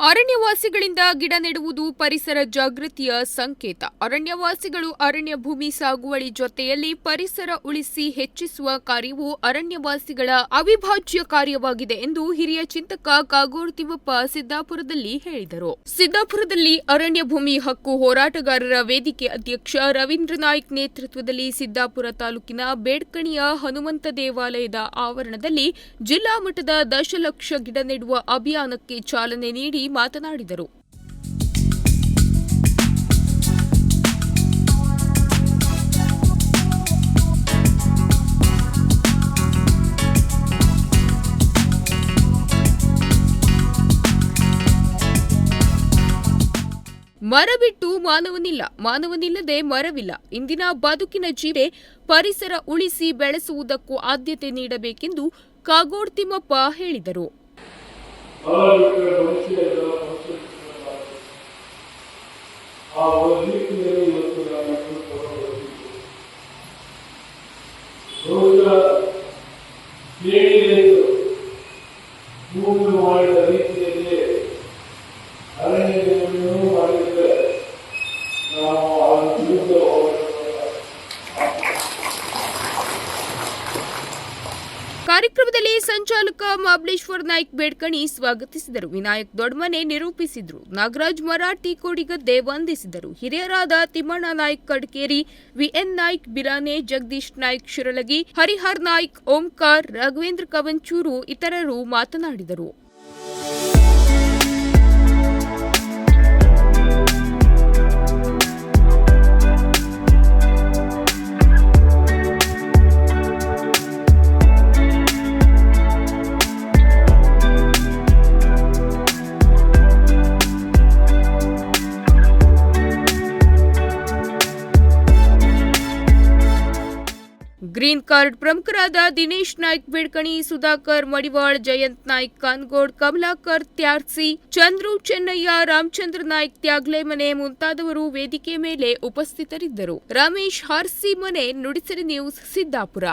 ಅರಣ್ಯವಾಸಿಗಳಿಂದ ಗಿಡ ನೆಡುವುದು ಪರಿಸರ ಜಾಗೃತಿಯ ಸಂಕೇತ. ಅರಣ್ಯವಾಸಿಗಳು ಅರಣ್ಯ ಭೂಮಿ ಸಾಗುವಳಿ ಜೊತೆಯಲ್ಲಿ ಪರಿಸರ ಉಳಿಸಿ ಹೆಚ್ಚಿಸುವ ಕಾರ್ಯವು ಅರಣ್ಯವಾಸಿಗಳ ಅವಿಭಾಜ್ಯ ಕಾರ್ಯವಾಗಿದೆ ಎಂದು ಹಿರಿಯ ಚಿಂತಕ ಕಾಗೋಡು ತಿಮ್ಮಪ್ಪ ಸಿದ್ದಾಪುರದಲ್ಲಿ ಹೇಳಿದರು. ಸಿದ್ದಾಪುರದಲ್ಲಿ ಅರಣ್ಯ ಭೂಮಿ ಹಕ್ಕು ಹೋರಾಟಗಾರರ ವೇದಿಕೆ ಅಧ್ಯಕ್ಷ ರವೀಂದ್ರ ನಾಯ್ಕ್ ನೇತೃತ್ವದಲ್ಲಿ ಸಿದ್ದಾಪುರ ತಾಲೂಕಿನ ಬೇಡ್ಕಣಿಯ ಹನುಮಂತ ದೇವಾಲಯದ ಆವರಣದಲ್ಲಿ ಜಿಲ್ಲಾ ಮಟ್ಟದ ದಶಲಕ್ಷ ಗಿಡ ನೆಡುವ ಅಭಿಯಾನಕ್ಕೆ ಚಾಲನೆ ನೀಡಿ ಮಾತನಾಡಿದರು. ಮರ ಬಿಟ್ಟು ಮಾನವನಿಲ್ಲ, ಮಾನವನಿಲ್ಲದೆ ಮರವಿಲ್ಲ. ಇಂದಿನ ಬದುಕಿನ ಜೀವೆ ಪರಿಸರ ಉಳಿಸಿ ಬೆಳೆಸುವುದಕ್ಕೂ ಆದ್ಯತೆ ನೀಡಬೇಕೆಂದು ಕಾಗೋಡ್ ತಿಮ್ಮಪ್ಪ ಹೇಳಿದರು. ಆ ಒಂದು ನಿಟ್ಟಿನಲ್ಲಿ ಇವತ್ತು ಕೇಳಿದ್ದು ಭೂಮಿ ಕಾರ್ಯಕ್ರಮದಲ್ಲಿ ಸಂಚಾಲಕ ಮಾಬಲೇಶ್ವರ್ ನಾಯ್ಕ್ ಬೇಡ್ಕಣಿ ಸ್ವಾಗತಿಸಿದರು. ವಿನಾಯಕ್ ದೊಡ್ಮನೆ ನಿರೂಪಿಸಿದರು. ನಾಗರಾಜ್ ಮರಾಠಿ ಕೋಡಿಗದ್ದೆ ವಂದಿಸಿದರು. ಹಿರಿಯರಾದ ತಿಮ್ಮಣ್ಣ ನಾಯ್ಕ್ ಕಡ್ಕೇರಿ, ವಿಎನ್ ನಾಯ್ಕ್ ಬಿರಾನೆ, ಜಗದೀಶ್ ನಾಯ್ಕ್ ಶಿರಳಗಿ, ಹರಿಹರ್ ನಾಯ್ಕ್, ಓಂಕಾರ್, ರಾಘವೇಂದ್ರ ಕವಂಚೂರು ಇತರರು ಮಾತನಾಡಿದರು. ಗ್ರೀನ್ ಕಾರ್ಡ್ ಪ್ರಮುಖರಾದ ದಿನೇಶ್ ನಾಯ್ಕ್, ಬಿಡ್ಕಣಿ ಸುಧಾಕರ್, ಮಡಿವಾಳ್, ಜಯಂತ್ ನಾಯ್ಕ್, ಕಾನ್ಗೋಡ್, ಕಮಲಾಕರ್, ತ್ಯಾರ್ಸಿ, ಚಂದ್ರು, ಚೆನ್ನಯ್ಯ, ರಾಮಚಂದ್ರ ನಾಯ್ಕ್, ತ್ಯಾಗ್ಲೆ ಮನೆ ಮುಂತಾದವರು ವೇದಿಕೆ ಮೇಲೆ ಉಪಸ್ಥಿತರಿದ್ದರು. ರಮೇಶ್ ಹಾರ್ಸಿ ಮನೆ ನುಡಿಸಿರಿ ನ್ಯೂಸ್, ಸಿದ್ದಾಪುರ.